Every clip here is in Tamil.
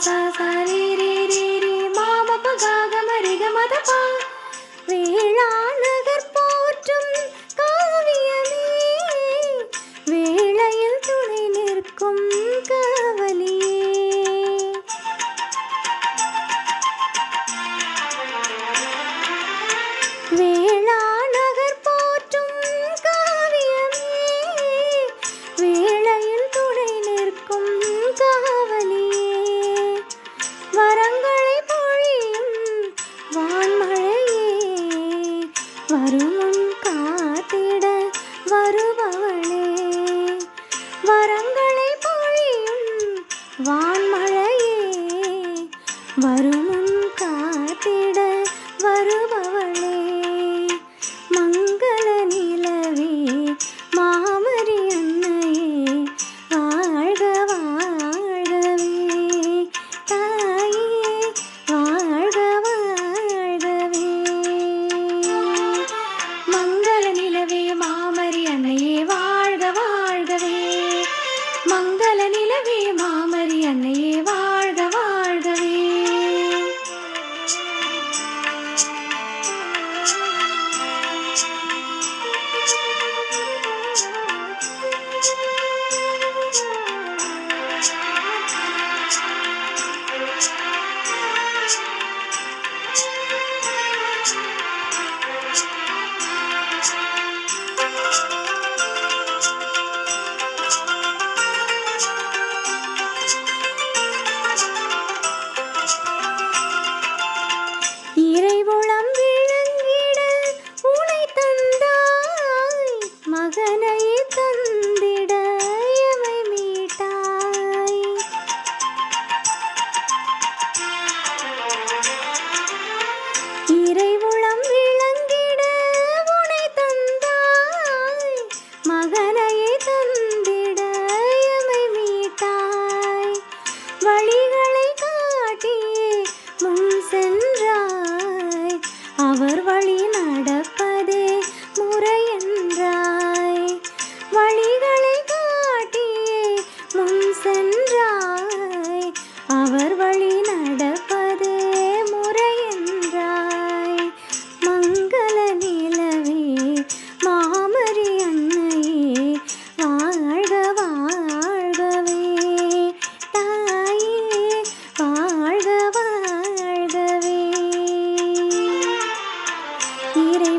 風 வருமுன் காத்திட வருபவளே. வரங்களை பொழியும் வான்மழையே. வரும்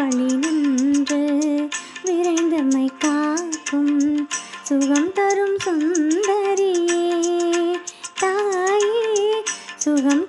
வழி நின்று விரைந்தமை காக்கும் சுகம் தரும் சுந்தரியே தாயே சுகம்